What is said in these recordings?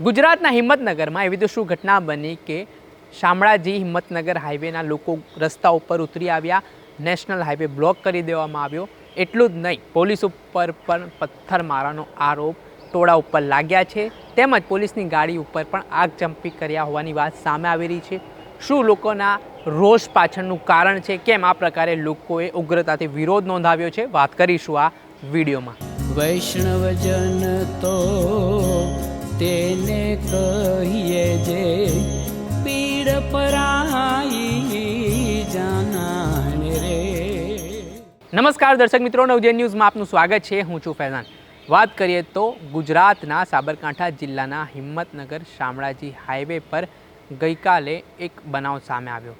ગુજરાતના હિંમતનગરમાં એવી તો શું ઘટના બની કે શામળાજી હિંમતનગર હાઈવેના લોકો રસ્તા ઉપર ઉતરી આવ્યા, નેશનલ હાઈવે બ્લોક કરી દેવામાં આવ્યો. એટલું જ નહીં, પોલીસ ઉપર પણ પથ્થર મારવાનો આરોપ ટોળા ઉપર લાગ્યા છે. તેમજ પોલીસની ગાડી ઉપર પણ આગચંપી કર્યા હોવાની વાત સામે આવી રહી છે. શું લોકોના રોષ પાછળનું કારણ છે? કેમ આ પ્રકારે લોકોએ ઉગ્રતાથી વિરોધ નોંધાવ્યો છે? વાત કરીશું આ વિડીયોમાં. વૈષ્ણવજન તો તેને કહીએ જે પીડ પરાઈ જાનાને રે. નમસ્કાર દર્શક મિત્રો નવજૈન ન્યૂઝમાં આપનું સ્વાગત છે. હું છું ફૈઝાન. વાત કરીએ તો ગુજરાતના સાબરકાંઠા જિલ્લાના હિંમતનગર શામળાજી હાઈવે પર ગઈકાલે એક બનાવ સામે આવ્યો.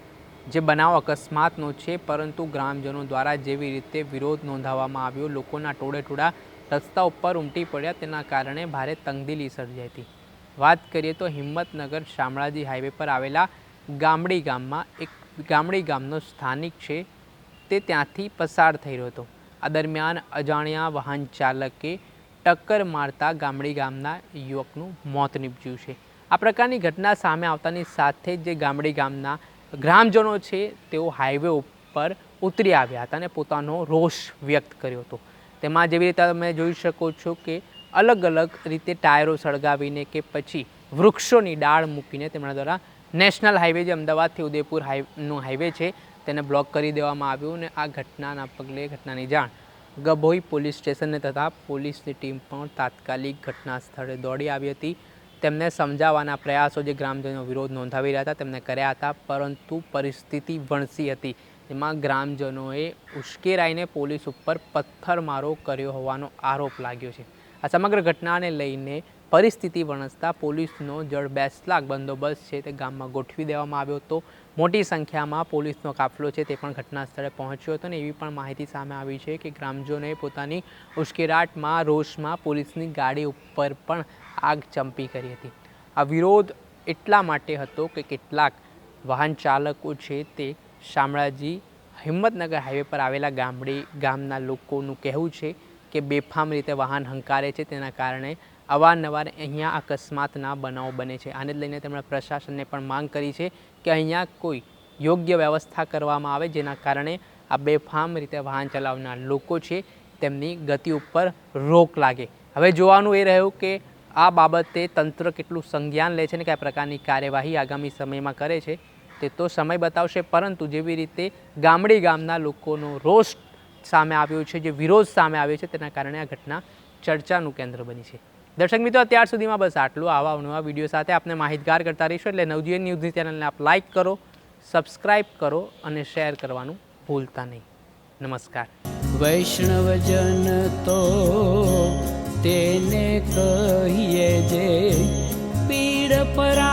જે બનાવ અકસ્માતનો છે, પરંતુ ગ્રામજનો દ્વારા જેવી રીતે વિરોધ નોંધાવવામાં આવ્યો, લોકોના ટોળે ટોળા રસ્તા ઉપર ઉમટી પડ્યા તેના કારણે ભારે તંગદિલી સર્જાઈ હતી. વાત કરીએ તો હિંમતનગર શામળાજી હાઈવે પર આવેલા ગામડી ગામમાં એક ગામડી ગામનો સ્થાનિક છે, તે ત્યાંથી પસાર થઈ રહ્યો હતો. આ દરમિયાન અજાણ્યા વાહન ચાલકે ટક્કર મારતા ગામડી ગામના યુવકનું મોત નીપજ્યું છે. આ પ્રકારની ઘટના સામે આવતાની સાથે જ જે ગામડી ગામના ગ્રામજનો છે, તેઓ હાઈવે ઉપર ઉતરી આવ્યા હતા અને પોતાનો રોષ વ્યક્ત કર્યો હતો. તેમાં જેવી રીતે તમે જોઈ શકો છો કે અલગ અલગ રીતે ટાયરો સળગાવીને કે પછી વૃક્ષોની ડાળ મૂકીને તેમના દ્વારા નેશનલ હાઈવે જે અમદાવાદથી ઉદયપુર હાઈનો હાઈવે છે, તેને બ્લોક કરી દેવામાં આવ્યું અને આ ઘટનાના પગલે ઘટનાની જાણ ગભોઈ પોલીસ સ્ટેશનને તથા પોલીસની ટીમ પણ તાત્કાલિક ઘટના સ્થળે દોડી આવી હતી. તેમને સમજાવવાના પ્રયાસો જે ગ્રામજનો વિરોધ નોંધાવી રહ્યા હતા, તેમને કર્યા હતા, પરંતુ પરિસ્થિતિ વણસી હતી. એમાં ગ્રામજનોએ ઉશ્કેરાઈને પોલીસ ઉપર પથ્થરમારો કર્યો હોવાનો આરોપ લાગ્યો છે. આ સમગ્ર ઘટનાને લઈને પરિસ્થિતિ વણસતા પોલીસનો જડ બેસલાક બંદોબસ્ત છે તે ગામમાં ગોઠવી દેવામાં આવ્યો હતો. મોટી સંખ્યામાં પોલીસનો કાફલો છે તે પણ ઘટના સ્થળે પહોંચ્યો હતો અને એવી પણ માહિતી સામે આવી છે કે ગ્રામજનોએ પોતાની ઉશ્કેરાટમાં, રોષમાં પોલીસની ગાડી ઉપર પણ આગ ચંપી કરી હતી. આ વિરોધ એટલા માટે હતો કે કેટલાક વાહન ચાલકો છે તે શામળાજી હિંમતનગર હાઈવે પર આવેલા ગામડી ગામના લોકોનું કહેવું છે કે બેફામ રીતે વાહન હંકારે છે. તેના કારણે અવારનવાર અહીંયા અકસ્માતના બનાવો બને છે. આને લઈને તેમણે પ્રશાસનને પણ માંગ કરી છે કે અહીંયા કોઈ યોગ્ય વ્યવસ્થા કરવામાં આવે જેના કારણે આ બેફામ રીતે વાહન ચલાવનાર લોકો છે તેમની ગતિ ઉપર રોક લાગે. હવે જોવાનું એ રહ્યું કે આ બાબતે તંત્ર કેટલું સંજ્ઞાન લે છે ને કયા પ્રકારની કાર્યવાહી આગામી સમયમાં કરે છે. તે તો સમય બતાવશે, પરંતુ જેવી રીતે ગામડી ગામના લોકોનો રોષ સામે આવ્યો છે, જે વિરોધ સામે આવ્યો છે, તેના કારણે આ ઘટના ચર્ચાનું કેન્દ્ર બની છે. દર્શક મિત્રો, અત્યાર સુધીમાં બસ આટલું. આવા નવા વીડિયો સાથે આપને માહિતગાર કરતા રહીશું એટલે નવજીવન ન્યૂઝની ચેનલને આપ લાઇક કરો, સબસ્ક્રાઇબ કરો અને શેર કરવાનું ભૂલતા નહીં. નમસ્કાર. વૈષ્ણવજન તો તેને કહીએ જે પીડ પરાઈ